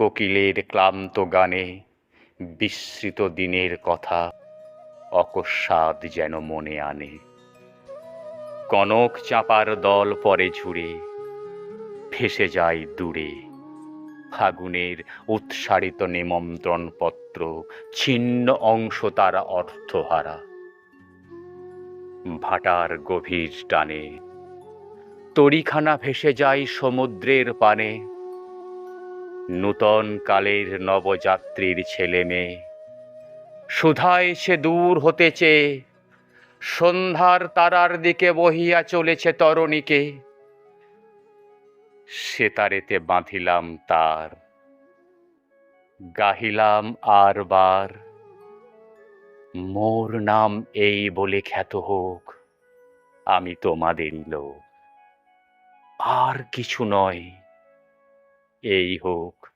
কোকিলের ক্লান্ত গানে বিস্মৃত দিনের কথা অকস্মাৎ যেন মনে আনে। কনক চাপার দল পরে ঝুড়ে ফেসে যায় দূরে। ফাগুনের উৎসারিত নিমন্ত্রণ পত্র ছিন্ন অংশ তারা অর্থহারা। ভাটার গভীর টানে তরিখানা ভেসে যায় সমুদ্রের পানে। নূতন কালের নবযাত্রীর ছেলে মেয়ে। সুধায় সে দূর হতে চেয়ে, সন্ধ্যার তারার দিকে বহিয়া চলেছে তরণীকে। সেতারেতে বাঁধিলাম তার, গাহিলাম আর বার। মোর নাম এই বলে খ্যাত হোক, আমি তোমাদেরই লোক। আর কিছু নয়। এই হোক।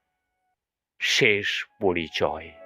শেষ পরিচয়।